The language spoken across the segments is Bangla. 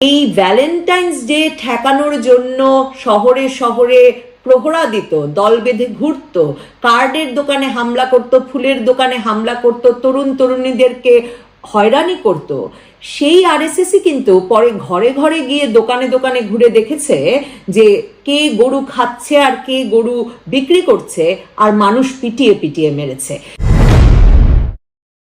এই ভ্যালেন্টাইন্স ডে ঠেকানোর জন্য শহরে শহরে প্রহরা দিত দল বেঁধে ঘুরত, কার্ডের দোকানে হামলা করত, ফুলের দোকানে হামলা করত, তরুণ তরুণীদেরকে হয়রানি করত। সেই আরএসএসই কিন্তু পরে ঘরে ঘরে গিয়ে দোকানে দোকানে ঘুরে দেখেছে যে কে গরু খাচ্ছে আর কে গরু বিক্রি করছে আর মানুষ পিটিয়ে পিটিয়ে মেরেছে।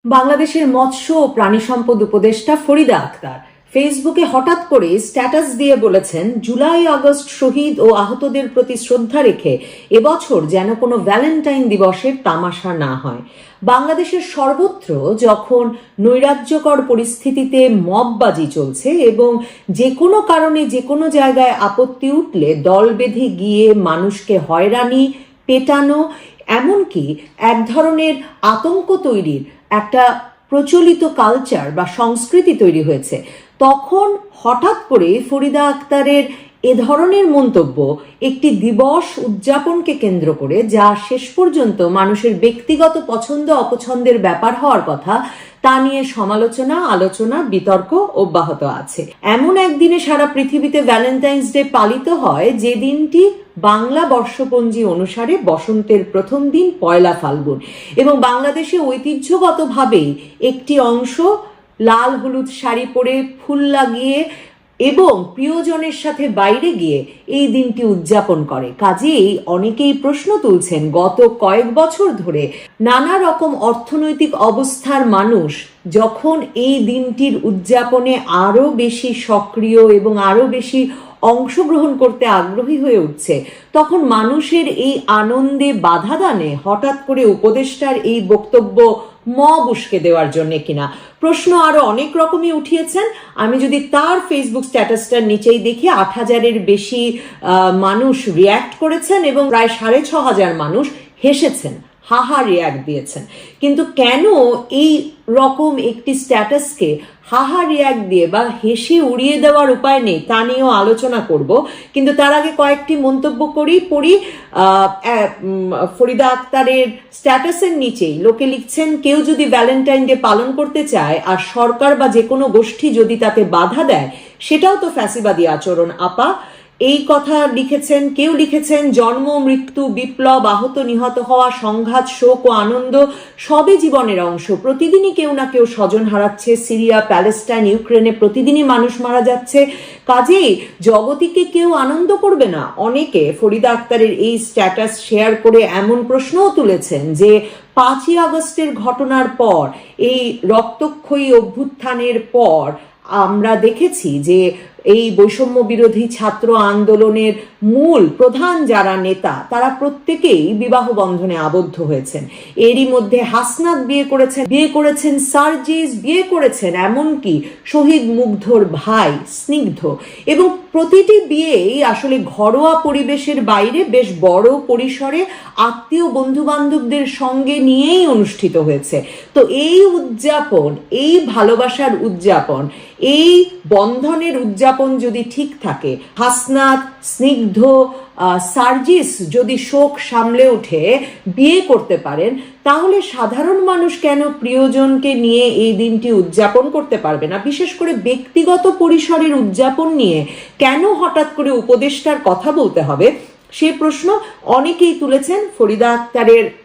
বাংলাদেশের মৎস্য ও প্রাণী সম্পদ উপদেষ্টা ফরিদা আক্তার ফেসবুকে হঠাৎ করে স্ট্যাটাস দিয়ে বলেছেন, জুলাই, আগস্ট শহীদ ও আহতদের প্রতি শ্রদ্ধা রেখে এবছর যেন কোনো ভ্যালেন্টাইন দিবসের তামাশা না হয়। বাংলাদেশের সর্বত্র যখন নৈরাজ্যকর পরিস্থিতিতে মববাজি চলছে এবং যে কোনো কারণে যে কোনো জায়গায় আপত্তি উঠলে দল বেঁধে গিয়ে মানুষকে হয়রানি পেটানো, এমনকি এক ধরনের আতঙ্ক তৈরির একটা প্রচলিত কালচার বা সংস্কৃতি তৈরি হয়েছে। তখন হঠাৎ করে ফরিদা আক্তারের এ ধরনের মন্তব্য একটি দিবস উদযাপনকে কেন্দ্র করে, যা শেষ পর্যন্ত মানুষের ব্যক্তিগত পছন্দ অপছন্দের ব্যাপার হওয়ার কথা, তা নিয়ে সমালোচনা, আলোচনা, বিতর্ক অব্যাহত আছে। এমন একদিনে সারা পৃথিবীতে ভ্যালেন্টাইন্স ডে পালিত হয় যে দিনটি বাংলা বর্ষপঞ্জি অনুসারে বসন্তের প্রথম দিন পয়লা ফাল্গুন এবং বাংলাদেশে ঐতিহ্যগতভাবেই একটি অংশ লাল হলুদ শাড়ি পরে ফুল লাগিয়ে এবং প্রিয়জনের সাথে বাইরে গিয়ে এই দিনটি উদযাপন করে। কাজেই অনেকেই প্রশ্ন তুলছেন, গত কয়েক বছর ধরে নানা রকম অর্থনৈতিক অবস্থার মানুষ যখন এই দিনটির উদযাপনে আরও বেশি সক্রিয় এবং আরও বেশি অংশগ্রহণ করতে আগ্রহী হয়ে উঠছে। তখন মানুষের এই আনন্দে বাধা দানে হঠাৎ করে উপদেষ্টার এই বক্তব্য ম উস্কে দেওয়ার জন্য কিনা। প্রশ্ন আরও অনেক রকমই উঠিয়েছেন। আমি যদি তার ফেসবুক স্ট্যাটাসটার নিচেই দেখি, আট হাজারের বেশি মানুষ রিয়্যাক্ট করেছেন এবং প্রায় সাড়ে ছ হাজার মানুষ হেসেছেন হাহা রিয়াক্ট দিয়েছেন। কিন্তু কেন এই রকম একটি স্ট্যাটাসকে হাহা রিয়াক্ট দিয়ে বা হেসে উড়িয়ে দেওয়ার উপায় নেই, তা নিয়েও আলোচনা করব। কিন্তু তার আগে কয়েকটি মন্তব্য করি, পড়ি ফরিদা আক্তারের স্ট্যাটাসের নিচেই। লোকে লিখছেন, কেউ যদি ভ্যালেন্টাইন ডে পালন করতে চায় আর সরকার বা যে কোনো গোষ্ঠী যদি তাতে বাধা দেয়, সেটাও তো ফ্যাসিবাদী আচরণ, আপা। এই কথা লিখেছেন, কেউ লিখেছেন, জন্ম, মৃত্যু, বিপ্লব, আহত, নিহত হওয়া, সংঘাত, শোক ও আনন্দ, সবই জীবনের অংশ। প্রতিদিনই কেউ না কেউ স্বজন হারাচ্ছে। সিরিয়া, প্যালেস্টাইন, ইউক্রেনে প্রতিদিনই মানুষ মারা যাচ্ছে। কাজেই জগতিকে কেউ আনন্দ করবে না। অনেকে ফরিদা আক্তারের এই স্ট্যাটাস শেয়ার করে এমন প্রশ্নও তুলেছেন যে, পাঁচই আগস্টের ঘটনার পর, এই রক্তক্ষয়ী অভ্যুত্থানের পর আমরা দেখেছি যে এই বৈষম্য বিরোধী ছাত্র আন্দোলনের মূল প্রধান যারা নেতা, তারা প্রত্যেকেই বিবাহ বন্ধনে আবদ্ধ হয়েছেন। এরই মধ্যে হাসনাত বিয়ে করেছেন বিয়ে করেছেন সার্জিস, বিয়ে করেছেন এমনকি শহীদ মুগ্ধর ভাই স্নিগ্ধ। এবং প্রতিটি বিয়েই আসলে ঘরোয়া পরিবেশের বাইরে বেশ বড় পরিসরে আত্মীয় বন্ধু বান্ধবদের সঙ্গে নিয়েই অনুষ্ঠিত হয়েছে। তো এই উদযাপন, এই ভালোবাসার উদযাপন, এই বন্ধনের উদযাপন যদি ঠিক থাকে, হাসনাত, স্নিগ্ধ সার্জিস যদি শোক সামলে উঠে বিয়ে করতে পারেন, তাহলে সাধারণ মানুষ কেন প্রিয়জনকে নিয়ে এই দিনটি উদযাপন করতে পারবে না? বিশেষ করে ব্যক্তিগত পরিসরের উদযাপন নিয়ে কেন হঠাৎ করে উপদেষ্টার কথা বলতে হবে? সে প্রশ্ন অনেকেই তুলেছেন। ফরিদা আক্তারের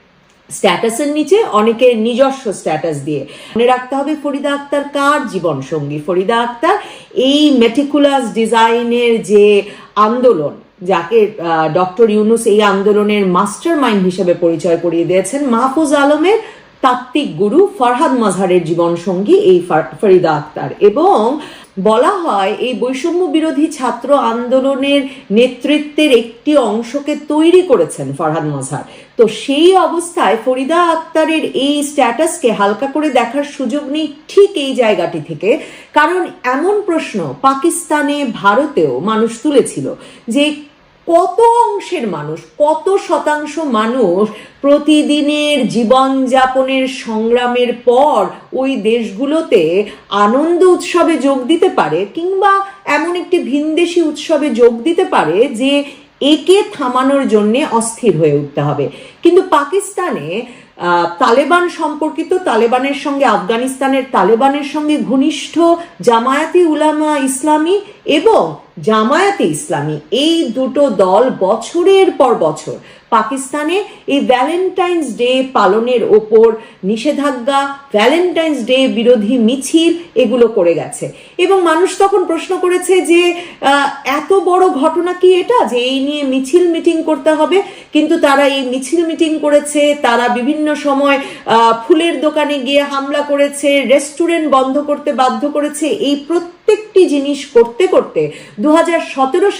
স্ট্যাটাসের নিচে অনেকে নিজস্ব স্ট্যাটাস দিয়ে। মনে রাখতে হবে ফরিদা আক্তার কার জীবন সঙ্গী ফরিদা আক্তার এই মেটিকুলাস ডিজাইনের যে আন্দোলন, যাকে ডক্টর ইউনুস এই আন্দোলনের মাস্টার মাইন্ড হিসেবে পরিচয় করিয়ে দিয়েছেন, মাহফুজ আলমের তাত্ত্বিক গুরু ফরহাদ মজহারের জীবন সঙ্গী এই ফর- ফরিদা আক্তার। এবং বলা হয়, এই বৈষম্য বিরোধী ছাত্র আন্দোলনের নেতৃত্বের একটি অংশকে তৈরি করেছেন ফরহাদ মজহার তো সেই অবস্থায় ফরিদা আক্তারের এই স্ট্যাটাসকে হালকা করে দেখার সুযোগ নেই ঠিক এই জায়গাটি থেকে। কারণ এমন প্রশ্ন পাকিস্তানে, ভারতেও মানুষ তুলেছিল যে কত অংশের মানুষ, কত শতাংশ মানুষ প্রতিদিনের জীবনযাপনের সংগ্রামের পর ওই দেশগুলোতে আনন্দ উৎসবে যোগ দিতে পারে কিংবা এমন একটি ভিনদেশি উৎসবে যোগ দিতে পারে যে একে থামানোর জন্যে অস্থির হয়ে উঠতে হবে। কিন্তু পাকিস্তানে তালেবান সম্পর্কিত, তালেবানের সঙ্গে আফগানিস্তানের, তালেবানের সঙ্গে ঘনিষ্ঠ জামায়াতি উলামা ইসলামী এবং জামায়াতে ইসলামী এই দুটো দল বছরের পর বছর পাকিস্তানে এই ভ্যালেন্টাইন্স ডে পালনের ওপর নিষেধাজ্ঞা ভ্যালেন্টাইন্স ডে বিরোধী মিছিল এগুলো করে গেছে। এবং মানুষ তখন প্রশ্ন করেছে যে এত বড় ঘটনা কি এটা? যে এই নিয়ে মিছিল মিটিং করতে হবে। কিন্তু তারা এই মিছিল মিটিং করেছে, তারা বিভিন্ন সময় ফুলের দোকানে গিয়ে হামলা করেছে, রেস্টুরেন্ট বন্ধ করতে বাধ্য করেছে। এই প্রত্যেকটি জিনিস করতে করতে দু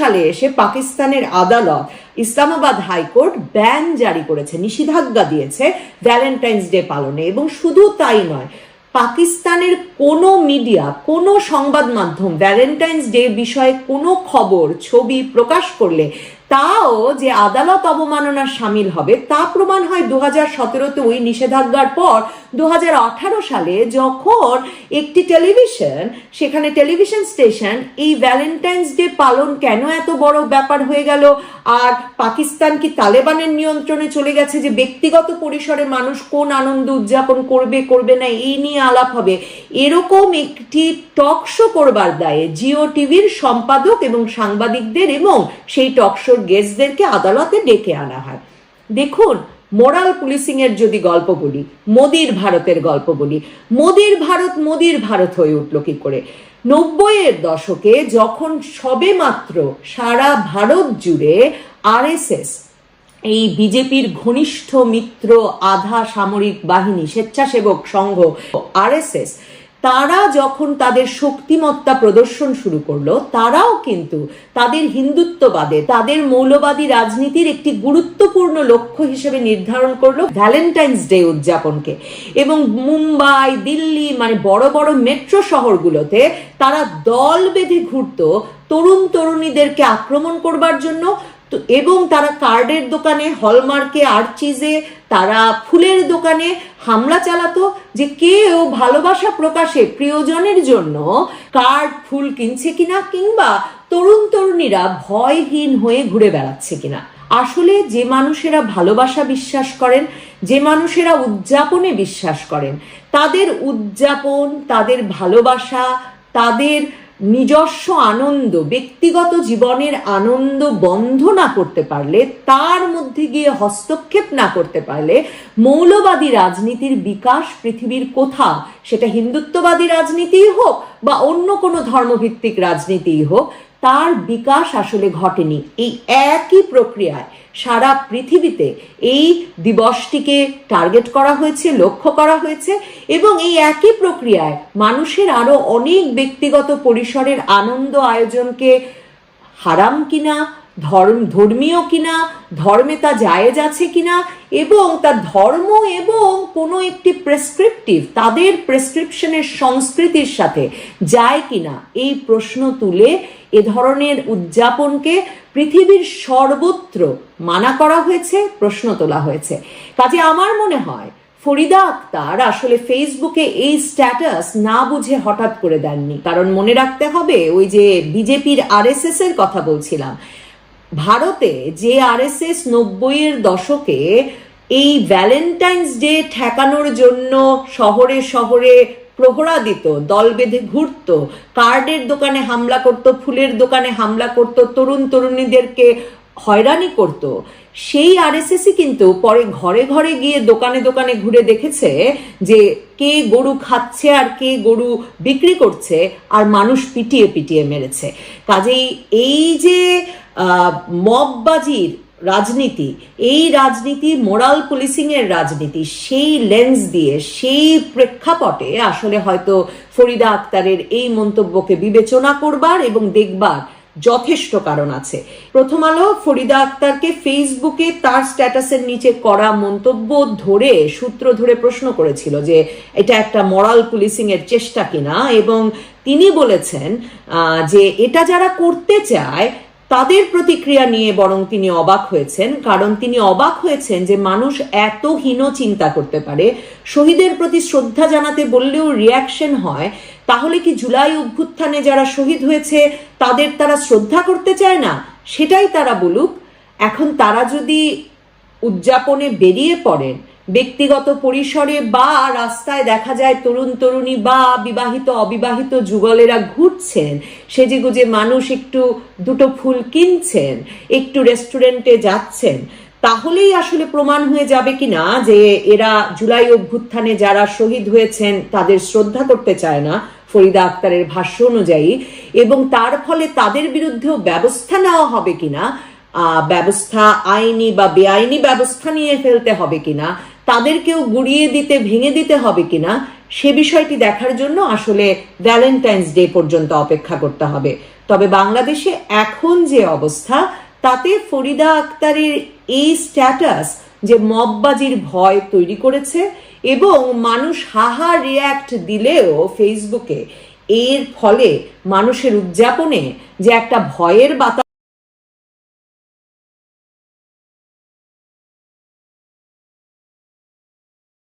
সালে এসে পাকিস্তানের আদালত ইসলামাবাদ হাইকোর্ট ব্যান জারি করেছে, নিষেধাজ্ঞা দিয়েছে ভ্যালেন্টাইন্স ডে পালনে। এবং শুধু তাই নয়, পাকিস্তানের কোনো মিডিয়া, কোনো সংবাদ মাধ্যম ভ্যালেন্টাইন্স ডে বিষয়ে কোনো খবর, ছবি প্রকাশ করলে তাও যে আদালত অবমাননার সামিল হবে, তা প্রমাণ হয় দু হাজার সতেরোতে ওই নিষেধাজ্ঞার পর দু হাজার আঠারো সালে যখন একটি টেলিভিশন, সেখানে টেলিভিশন স্টেশন এই ভ্যালেন্টাইন্স ডে পালন কেন এত বড় ব্যাপার হয়ে গেল? আর পাকিস্তান কি তালেবানের নিয়ন্ত্রণে চলে গেছে যে ব্যক্তিগত পরিসরে মানুষ কোন আনন্দ উদযাপন করবে করবে না, এই নিয়ে আলাপ হবে? এরকম একটি টক শো করবার দায়ে জিও টিভির সম্পাদক এবং সাংবাদিকদের এবং সেই টক শোর গেস্টদেরকে আদালতে ডেকে আনা হয়। দেখুন, মোরাল পুলিশিং এর যদি গল্প বলি, মোদির ভারতের গল্প বলি, মোদির ভারত মোদির ভারত হয়ে উঠল কি করে? নব্বইয়ের দশকে যখন সবে মাত্র সারা ভারত জুড়ে আরএসএস, এই বিজেপির ঘনিষ্ঠ মিত্র, আধা সামরিক বাহিনী, স্বেচ্ছাসেবক সংঘ, আরএসএস তারা যখন তাদের শক্তিমত্তা প্রদর্শন শুরু করল, তারাও কিন্তু তাদের হিন্দুত্ববাদে, তাদের মৌলবাদী রাজনীতির একটি গুরুত্বপূর্ণ লক্ষ্য হিসেবে নির্ধারণ করল ভ্যালেন্টাইন্স ডে উদযাপনকে। এবং মুম্বাই, দিল্লি মানে বড় বড় মেট্রো শহরগুলোতে তারা দল বেঁধে ঘুরতো তরুণ তরুণীদেরকে আক্রমণ করবার জন্য। তো এবং তারা কার্ডের দোকানে, হলমার্কে, আর্চিজে, তারা ফুলের দোকানে হামলা চালাতো যে কেউ ভালোবাসা প্রকাশে প্রিয়জনের জন্য কার্ড, ফুল কিনছে কিনা কিংবা তরুণ তরুণীরা ভয়হীন হয়ে ঘুরে বেড়াচ্ছে কিনা। আসলে যে মানুষেরা ভালোবাসা বিশ্বাস করেন, যে মানুষেরা উদযাপনে বিশ্বাস করেন, তাদের উদযাপন, তাদের ভালোবাসা, তাদের নিজস্ব আনন্দ, ব্যক্তিগত জীবনের আনন্দ বন্ধ না করতে পারলে, তার মধ্যে গিয়ে হস্তক্ষেপ না করতে পারলে, মৌলবাদী রাজনীতির বিকাশ পৃথিবীর কোথাও, সেটা হিন্দুত্ববাদী রাজনীতিই হোক বা অন্য কোনো ধর্মভিত্তিক রাজনীতিই হোক তার বিকাশ আসলে ঘটেনি। এই একই প্রক্রিয়ায় সারা পৃথিবীতে এই দিবসটিকে টার্গেট করা হয়েছে, লক্ষ্য করা হয়েছে এবং এই একই প্রক্রিয়ায় মানুষের আরও অনেক ব্যক্তিগত পরিসরের আনন্দ আয়োজনকে হারাম কিনা ধর্ম, ধর্মীয় কিনা, ধর্মে তা জায়েজ আছে কিনা, এবং তার ধর্ম এবং কোনো একটি প্রেসক্রিপটিভ তাদের প্রেসক্রিপশনের সংস্কৃতির সাথে যায় কিনা, এই প্রশ্ন তুলে এ ধরনের উদযাপনকে পৃথিবীর সর্বত্র মানা করা হয়েছে, প্রশ্ন তোলা হয়েছে। কাজে আমার মনে হয়, ফরিদা আক্তার আসলে ফেসবুকে এই স্ট্যাটাস না বুঝে হঠাৎ করে দেননি। কারণ মনে রাখতে হবে, ওই যে বিজেপির আরএসএস এর কথা বলছিলাম ভারতে যে আরএসএস নব্বইয়ের দশকে এই ভ্যালেন্টাইন্স ডে ঠেকানোর জন্য শহরে শহরে প্রহরা দিত দল বেঁধে ঘুরতো, কার্ডের দোকানে হামলা করত, ফুলের দোকানে হামলা করত, তরুণ তরুণীদেরকে হয়রানি করত। সেই আরএসএসই কিন্তু পরে ঘরে ঘরে গিয়ে দোকানে দোকানে ঘুরে দেখেছে যে কে গরু খাচ্ছে আর কে গরু বিক্রি করছে আর মানুষ পিটিয়ে পিটিয়ে মেরেছে। কাজেই এই যে মববাজির রাজনীতি, এই রাজনীতি, মোরাল পুলিশিং এর রাজনীতি, সেই লেন্স দিয়ে, সেই প্রেক্ষাপটে আসলে হয়তো ফরিদা আক্তারের এই মন্তব্যকে বিবেচনা করবার এবং দেখবার যথেষ্ট কারণ আছে। প্রথম আলো, ফরিদা আক্তারকে ফেসবুকে তার স্ট্যাটাসের নিচে করা মন্তব্য ধরে, সূত্র ধরে প্রশ্ন করেছিল যে এটা একটা মরাল পুলিশিং এর চেষ্টা কিনা এবং তিনি বলেছেন যে এটা যারা করতে চায় তাদের প্রতিক্রিয়া নিয়ে বরং তিনি অবাক হয়েছেন, কারণ তিনি অবাক হয়েছেন যে মানুষ এত হীন চিন্তা করতে পারে। শহীদের প্রতি শ্রদ্ধা জানাতে বললেও রিয়াকশন হয়। তাহলে কি জুলাই অভ্যুত্থানে যারা শহীদ হয়েছে, তাদের তারা শ্রদ্ধা করতে চায় না? সেটাই তারা বলুক। এখন তারা যদি উদযাপনে বেরিয়ে পড়েন ব্যক্তিগত পরিসরে বা রাস্তায় দেখা যায় তরুণ তরুণী বা বিবাহিত, অবিবাহিত যুগলেরা ঘুরছেন, সেজেগুজে মানুষ একটু দুটো ফুল কিনছেন, একটু রেস্টুরেন্টে যাচ্ছেন। তাহলেই আসলে প্রমাণ হয়ে যাবে কিনা যে এরা জুলাই অভ্যুত্থানে যারা শহীদ হয়েছেন তাদের শ্রদ্ধা করতে চায় না, ফরিদা আক্তারের ভাষ্য অনুযায়ী, এবং তার ফলে তাদের বিরুদ্ধেও ব্যবস্থা নেওয়া হবে কিনা ব্যবস্থা আইনি বা বেআইনি ব্যবস্থা নিয়ে ফেলতে হবে কিনা তাদেরকেও গুড়িয়ে দিতে, ভেঙে দিতে হবে কিনা, সে বিষয়টি দেখার জন্য আসলে ভ্যালেন্টাইন্স ডে পর্যন্ত অপেক্ষা করতে হবে। তবে বাংলাদেশে এখন যে অবস্থা, তাতে ফরিদা আক্তারের এই স্ট্যাটাস যে মববাজির ভয় তৈরি করেছে এবং মানুষ হাহা রিয়্যাক্ট দিলেও ফেসবুকে এর ফলে মানুষের উদযাপনে যে একটা ভয়ের বাতাস